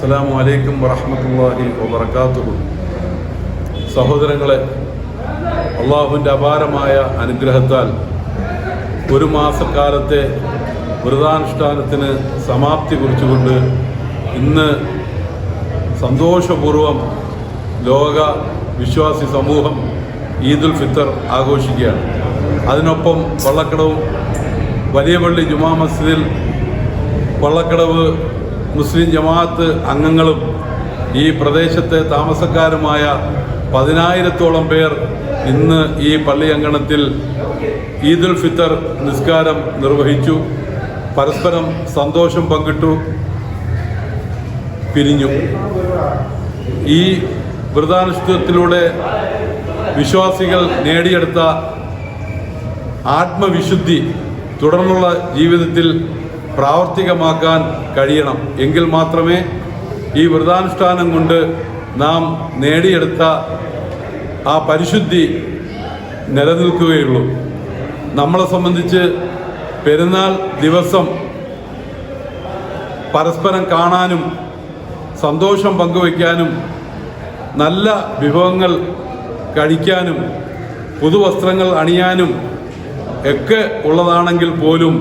അസ്സലാമു അലൈക്കും വറഹമത്തല്ലാഹി വബർക്കാത്തുഹു സഹോദരങ്ങളെ അള്ളാഹുവിന്റെ അപാരമായ അനുഗ്രഹത്താൽ ഒരു മാസക്കാലത്തെ വ്രതാനുഷ്ഠാനത്തിന് സമാപ്തി കുറിച്ചുകൊണ്ട് ഇന്ന് സന്തോഷപൂർവം ലോക വിശ്വാസി സമൂഹം ഈദുൽ ഫിത്തർ ആഘോഷിക്കുകയാണ്. അതിനൊപ്പം വള്ളക്കടവും വലിയ പള്ളി ജുമാ മസ്ജിദിൽ വള്ളക്കടവ് മുസ്ലിം ജമാഅത്ത് അംഗങ്ങളും ഈ പ്രദേശത്തെ താമസക്കാരുമായ പതിനായിരത്തോളം പേർ ഇന്ന് ഈ പള്ളി അങ്കണത്തിൽ ഈദുൽ ഫിത്തർ നിസ്കാരം നിർവഹിച്ചു. പരസ്പരം സന്തോഷം പങ്കിട്ടു പിരിഞ്ഞു. ഈ വ്രതാനുഷ്ഠിതത്തിലൂടെ വിശ്വാസികൾ നേടിയെടുത്ത ആത്മവിശുദ്ധി തുടർന്നുള്ള ജീവിതത്തിൽ പ്രാവർത്തികമാക്കാൻ കഴിയണം. എങ്കിൽ മാത്രമേ ഈ വ്രതാനുഷ്ഠാനം കൊണ്ട് നാം നേടിയെടുത്ത ആ പരിശുദ്ധി നിലനിൽക്കുകയുള്ളൂ. നമ്മളെ സംബന്ധിച്ച് പെരുന്നാൾ ദിവസം പരസ്പരം കാണാനും സന്തോഷം പങ്കുവയ്ക്കാനും നല്ല വിഭവങ്ങൾ കഴിക്കാനും പുതുവസ്ത്രങ്ങൾ അണിയാനും ഒക്കെ ഉള്ളതാണെങ്കിൽ പോലും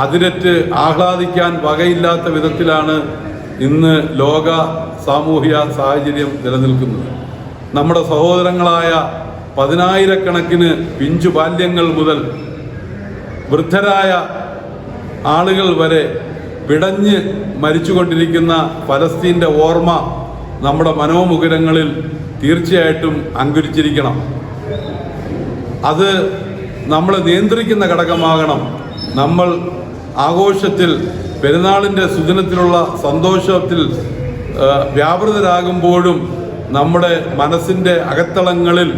അതിരറ്റ് ആഹ്ലാദിക്കാൻ വകയില്ലാത്ത വിധത്തിലാണ് ഇന്ന് ലോക സാമൂഹ്യ സാഹചര്യം നിലനിൽക്കുന്നത്. നമ്മുടെ സഹോദരങ്ങളായ പതിനായിരക്കണക്കിന് പിഞ്ചു ബാല്യങ്ങൾ മുതൽ വൃദ്ധരായ ആളുകൾ വരെ പിടഞ്ഞ് മരിച്ചുകൊണ്ടിരിക്കുന്ന ഫലസ്തീന്റെ ഓർമ്മ നമ്മുടെ മനോമുകുരങ്ങളിൽ തീർച്ചയായിട്ടും അങ്കുരിച്ചിരിക്കണം. അത് നമ്മൾ നിയന്ത്രിക്കുന്ന ഘടകമാകണം. നമ്മൾ ആഘോഷത്തിൽ പെരുന്നാളിന്റെ സുദിനത്തിലുള്ള സന്തോഷത്തിൽ വ്യാപൃതരാകുമ്പോഴും നമ്മുടെ മനസ്സിന്റെ അകത്തളങ്ങളിൽ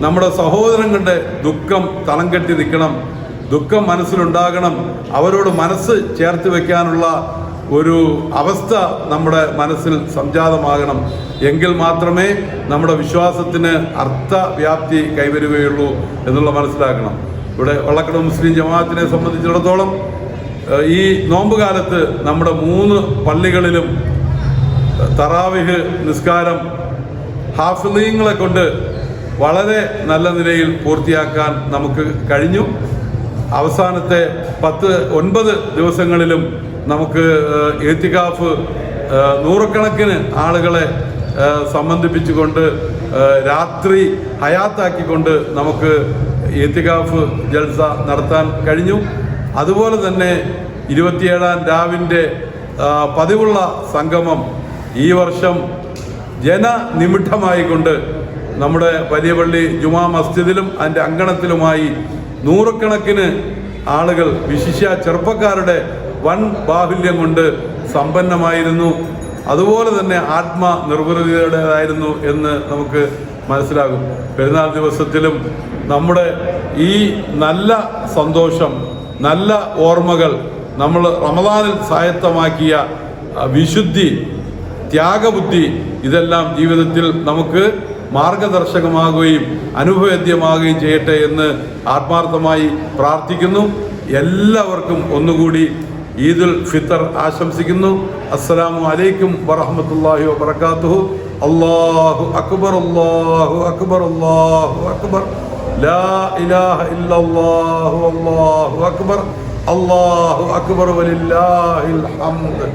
നമ്മുടെ സഹോദരങ്ങളുടെ ദുഃഖം തളം കെട്ടി നിൽക്കണം ദുഃഖം മനസ്സിലുണ്ടാകണം അവരോട് മനസ്സ് ചേർത്ത് വെക്കാനുള്ള ഒരു അവസ്ഥ നമ്മുടെ മനസ്സിൽ സംജാതമാകണം. എങ്കിൽ മാത്രമേ നമ്മുടെ വിശ്വാസത്തിന് അർത്ഥവ്യാപ്തി കൈവരുകയുള്ളൂ എന്നുള്ള മനസ്സിലാക്കണം ഇവിടെ വള്ളക്കട മുസ്ലിം ജമാഅത്തിനെ സംബന്ധിച്ചിടത്തോളം ഈ നോമ്പ് കാലത്ത് നമ്മുടെ മൂന്ന് പള്ളികളിലും തറാവിഹ് നിസ്കാരം ഹാഫിലീങ്ങളെ കൊണ്ട് വളരെ നല്ല നിലയിൽ പൂർത്തിയാക്കാൻ നമുക്ക് കഴിഞ്ഞു. അവസാനത്തെ പത്ത് ഒൻപത് ദിവസങ്ങളിലും നമുക്ക് എത്തിക്കാഫ് നൂറുകണക്കിന് ആളുകളെ സംബന്ധിപ്പിച്ചുകൊണ്ട് രാത്രി ഹയാത്താക്കിക്കൊണ്ട് നമുക്ക് ഏത്തിക്കാഫ് ജൽസ നടത്താൻ കഴിഞ്ഞു. അതുപോലെ തന്നെ ഇരുപത്തിയേഴാം രാവിന്റെ പതിവുള്ള സംഗമം ഈ വർഷം ജനനിമിഠമായിക്കൊണ്ട് നമ്മുടെ വലിയ പള്ളി ജുമാ മസ്ജിദിലും അതിന്റെ അങ്കണത്തിലുമായി നൂറുകണക്കിന് ആളുകൾ വിശിഷ്യ ചെറുപ്പക്കാരുടെ വൻ ബാഹുല്യം കൊണ്ട് സമ്പന്നമായിരുന്നു. അതുപോലെ തന്നെ ആത്മ നിർവൃതിയുടേതായിരുന്നു എന്ന് നമുക്ക് മനസ്സിലാകും. പെരുന്നാൾ ദിവസത്തിലും നമ്മുടെ ഈ നല്ല സന്തോഷം നല്ല ഓർമ്മകൾ നമ്മൾ റമദാനിൽ സ്വായത്തമാക്കിയ വിശുദ്ധി ത്യാഗബുദ്ധി ഇതെല്ലാം ജീവിതത്തിൽ നമുക്ക് മാർഗദർശകമാകുകയും അനുഭവേദ്യമാകുകയും ചെയ്യട്ടെ എന്ന് ആത്മാർത്ഥമായി പ്രാർത്ഥിക്കുന്നു. എല്ലാവർക്കും ഒന്നുകൂടി ഈദുൽ ഫിത്തർ ആശംസിക്കുന്നു. അസ്സലാമു അലൈക്കും വറഹമത്തല്ലാഹി വബർക്കാത്തുഹു അല്ലാഹു അക്ബർ അല്ലാഹു അക്ബർ അല്ലാഹു അക്ബർ. ലാ ഇലാഹ ഇല്ലല്ലാഹു അള്ളാഹു അക്ബർ. അല്ലാഹു അക്ബർ വലില്ലാഹിൽ ഹംദ്.